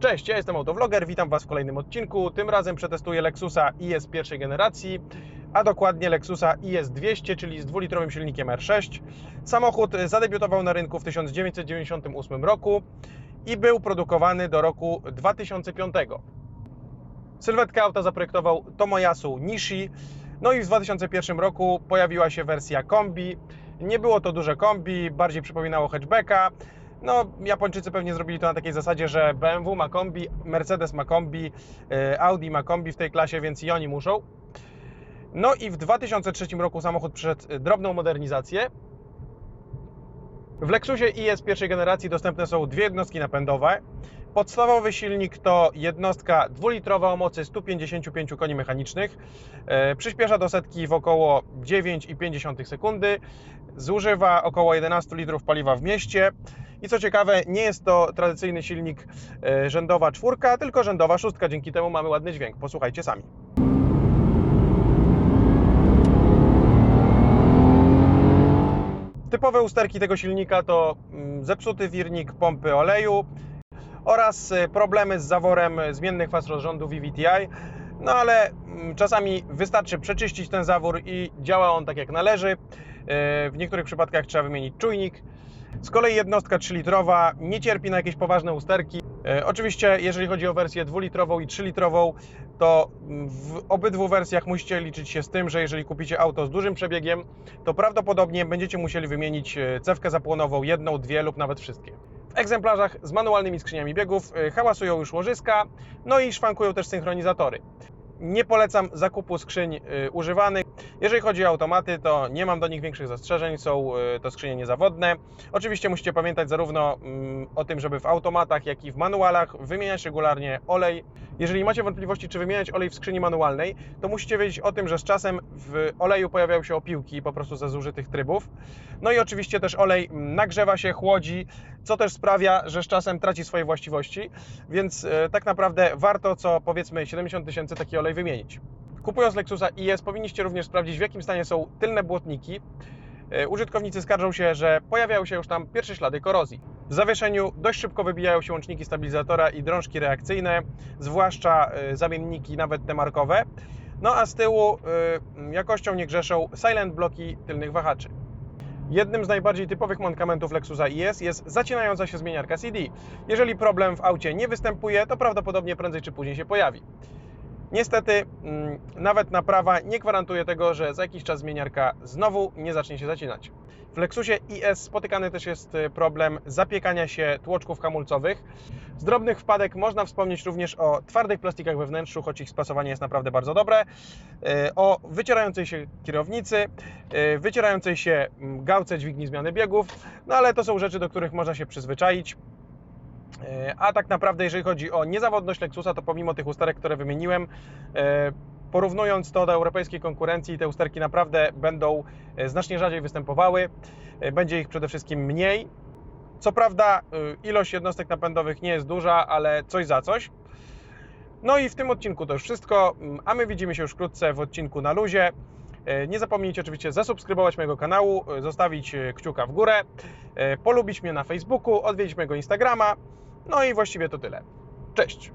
Cześć, ja jestem Autovloger, witam Was w kolejnym odcinku. Tym razem przetestuję Lexusa IS pierwszej generacji, a dokładnie Lexusa IS 200, czyli z dwulitrowym silnikiem R6. Samochód zadebiutował na rynku w 1998 roku i był produkowany do roku 2005. Sylwetkę auta zaprojektował Tomoyasu Nishi, no i w 2001 roku pojawiła się wersja kombi. Nie było to duże kombi, bardziej przypominało hatchbacka. No, Japończycy pewnie zrobili to na takiej zasadzie, że BMW ma kombi, Mercedes ma kombi, e, Audi ma kombi w tej klasie, więc i oni muszą. No i w 2003 roku samochód przeszedł drobną modernizację. W Lexusie IS pierwszej generacji dostępne są dwie jednostki napędowe. Podstawowy silnik to jednostka dwulitrowa o mocy 155 koni mechanicznych. E, Przyspiesza do setki w około 9,5 sekundy. Zużywa około 11 litrów paliwa w mieście. I co ciekawe, nie jest to tradycyjny silnik e, rzędowa czwórka, tylko rzędowa szóstka. Dzięki temu mamy ładny dźwięk. Posłuchajcie sami. Typowe usterki tego silnika to mm, zepsuty wirnik pompy oleju oraz y, problemy z zaworem zmiennych faz rozrządu VVTi. No ale mm, czasami wystarczy przeczyścić ten zawór i działa on tak jak należy. W niektórych przypadkach trzeba wymienić czujnik. Z kolei jednostka 3-litrowa nie cierpi na jakieś poważne usterki. E, Oczywiście, jeżeli chodzi o wersję 2-litrową i 3-litrową, to w obydwu wersjach musicie liczyć się z tym, że jeżeli kupicie auto z dużym przebiegiem, to prawdopodobnie będziecie musieli wymienić e, cewkę zapłonową, jedną, dwie lub nawet wszystkie. W egzemplarzach z manualnymi skrzyniami biegów e, hałasują już łożyska, no i szwankują też synchronizatory. Nie polecam zakupu skrzyń y, używanych. Jeżeli chodzi o automaty, to nie mam do nich większych zastrzeżeń, są y, to skrzynie niezawodne. Oczywiście musicie pamiętać zarówno mm, o tym, żeby w automatach, jak i w manualach wymieniać regularnie olej. Jeżeli macie wątpliwości, czy wymieniać olej w skrzyni manualnej, to musicie wiedzieć o tym, że z czasem w oleju pojawiają się opiłki po prostu ze zużytych trybów. No i oczywiście też olej mm, nagrzewa się, chłodzi, co też sprawia, że z czasem traci swoje właściwości, więc e, tak naprawdę warto co powiedzmy 70 tysięcy taki olej wymienić. Kupując Lexusa IS powinniście również sprawdzić w jakim stanie są tylne błotniki. E, Użytkownicy skarżą się, że pojawiają się już tam pierwsze ślady korozji. W zawieszeniu dość szybko wybijają się łączniki stabilizatora i drążki reakcyjne, zwłaszcza e, zamienniki nawet te markowe. No a z tyłu e, jakością nie grzeszą silent bloki tylnych wahaczy. Jednym z najbardziej typowych mankamentów Lexusa IS jest zacinająca się zmieniarka CD. Jeżeli problem w aucie nie występuje, to prawdopodobnie prędzej czy później się pojawi. Niestety, mm, nawet naprawa nie gwarantuje tego, że za jakiś czas zmieniarka znowu nie zacznie się zacinać. W Lexusie IS spotykany też jest y, problem zapiekania się tłoczków hamulcowych. Z drobnych wpadek można wspomnieć również o twardych plastikach we wnętrzu, choć ich spasowanie jest naprawdę bardzo dobre, y, o wycierającej się kierownicy, y, wycierającej się mm, gałce dźwigni zmiany biegów, no ale to są rzeczy, do których można się przyzwyczaić. E, A tak naprawdę, jeżeli chodzi o niezawodność Lexusa, to pomimo tych usterek, które wymieniłem, e, porównując to do europejskiej konkurencji, te usterki naprawdę będą e, znacznie rzadziej występowały. Będzie ich przede wszystkim mniej. Co prawda, ilość jednostek napędowych nie jest duża, ale coś za coś. No i w tym odcinku to już wszystko, mm, a my widzimy się już wkrótce w odcinku na luzie. Nie zapomnijcie oczywiście zasubskrybować mojego kanału, zostawić kciuka w górę, polubić mnie na Facebooku, odwiedzić mojego Instagrama. No i właściwie to tyle. Cześć!